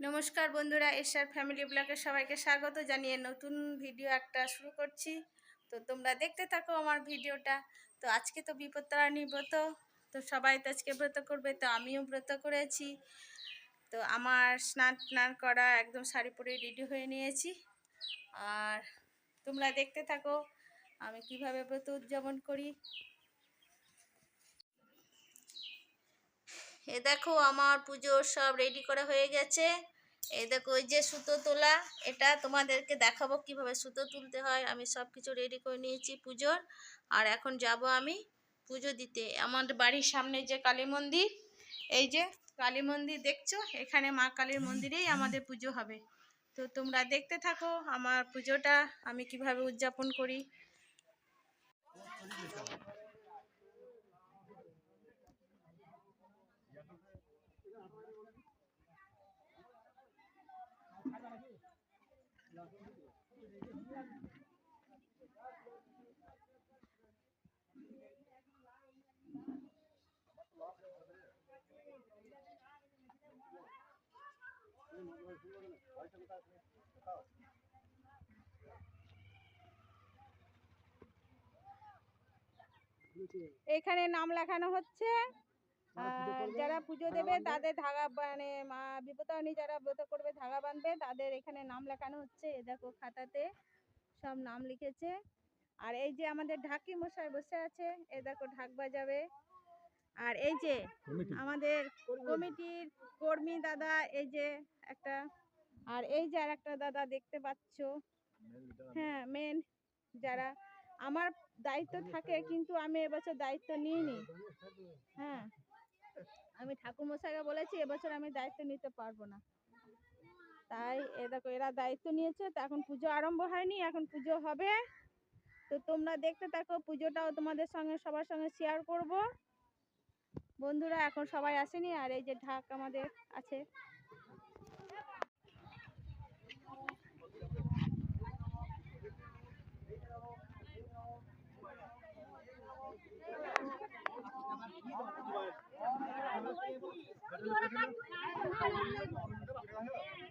নমস্কার বন্ধুরা SR family ব্লগে সবাইকে স্বাগত জানিয়ে নতুন ভিডিও একটা শুরু করছি। তো তোমরা দেখতে থাকো আমার ভিডিওটা। তো আজকে তো বিপত্তারাণী ব্রত, তো সবাই তো আজকে ব্রত করবে, তো আমিও ব্রত করেছি। তো আমার স্নান টান করা একদম শাড়ি পরে রেডি হয়ে নিয়েছি। আর তোমরা দেখতে থাকো আমি কীভাবে ব্রত উদযাপন করি। এ দেখো আমার পুজো সব রেডি করা হয়ে গেছে। এই দেখো ওই যে সুতো তোলা, এটা তোমাদেরকে দেখাবো কীভাবে সুতো তুলতে হয়। আমি সব কিছু রেডি করে নিয়েছি পুজোর। আর এখন যাব আমি পুজো দিতে। আমার বাড়ির সামনে যে কালী মন্দির, এই যে কালী মন্দির দেখছ? এখানে মা কালীর মন্দিরেই আমাদের পুজো হবে। তো তোমরা দেখতে থাকো আমার পুজোটা, আমি কীভাবে উদযাপন করি। এখানে নাম লেখানো হচ্ছে। আর যারা পুজো দেবে তাদের ধাগা মানে মা বিপদারণী যারা ব্রত করবে ধাগা বাঁধবে তাদের এখানে নাম লেখানো হচ্ছে। এ দেখো খাতাতে। সব নাম লিখেছে। আর এই যে আমাদের ঢাকি মশাই বসে আছে এ দেখো ঢাক বাজাবে। আর এই যে আমাদের কমিটির কর্মী দাদা এই যে একটা আর এই যে আর একটা দাদা দেখতে পাচ্ছ। হ্যাঁ মেন যারা। আমার দায়িত্ব থাকে কিন্তু আমি এবছর দায়িত্ব নিইনি। হ্যাঁ আমি ঠাকুর মশাইকে বলেছি এবছর আমি দায়িত্ব নিতে পারব না। তাই এ দেখো, এরা দায়িত্ব নিয়েছে, তো এখন পুজো আরম্ভ হয়নি, এখন পুজো হবে। তো তোমরা দেখতে থাকো, পুজোটাও তোমাদের সঙ্গে, সবার সঙ্গে শেয়ার করব। বন্ধুরা, এখন সবাই আসেনি, আর এই যে ঢাক আমাদের আছে।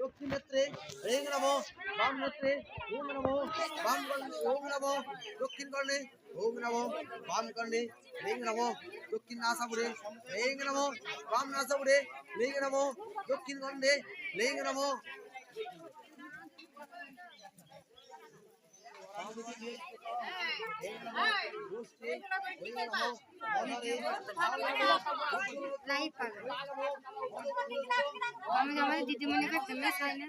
দক্ষিণ নেত্রে রেং নমো। বাম নেত্রে ওম বাম কর্ণে ওম নমো। দক্ষিণ কর্ণে ওম নমো। বাম কর্ণে রেং নমো। দক্ষিণ নাসাপুরে রেং বাম নাসাপুরে রেং নমো। দক্ষিণ কর্ণে রেং নমো। লাইভ পাবে আমি আমাদের দিদিমণিকে ফেমাস হয় না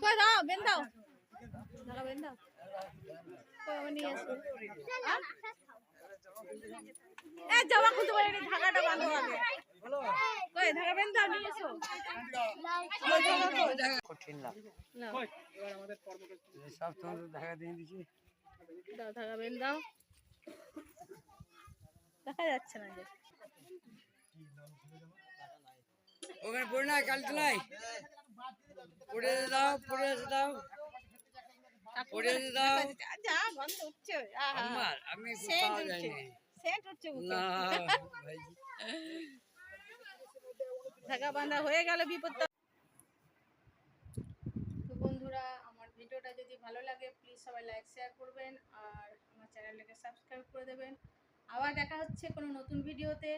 কই দাও বেন দাও। দাও বেন দাও। কই আমি নিয়ে আসব? আ? এ জামা খুলতে পারিনি ধাগাটা বাঁধো আগে। কই ধাগা বেন দাও নিয়ে এসো কই ধাগা কই? কঠিন না নাও, সব তোমার দেখা দিয়ে দিচ্ছি দাও ধাগা বেন দাও। দেখা যাচ্ছে না যে। ওখানে পড়ে না কাল তোলাই পড়ে দাও পড়ে দাও। দাও। যা, আমার আমি কোথাও উঠছে যাইনি সেন্ট উঠছে না ভাই। ধাগা বাঁধা হয়ে গেল বিপদ। তো বন্ধুরা আমার ভিডিওটা যদি ভালো লাগে প্লিজ সবাই লাইক শেয়ার করবেন আর আমার চ্যানেলটাকে সাবস্ক্রাইব করে দেবেন। আবার দেখা হচ্ছে কোনো নতুন ভিডিওতে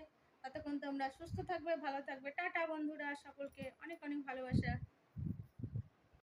ততক্ষণ তোমরা সুস্থ থাকবে ভালো থাকবে। টাটা বন্ধুরা সকলকে অনেক অনেক ভালোবাসা।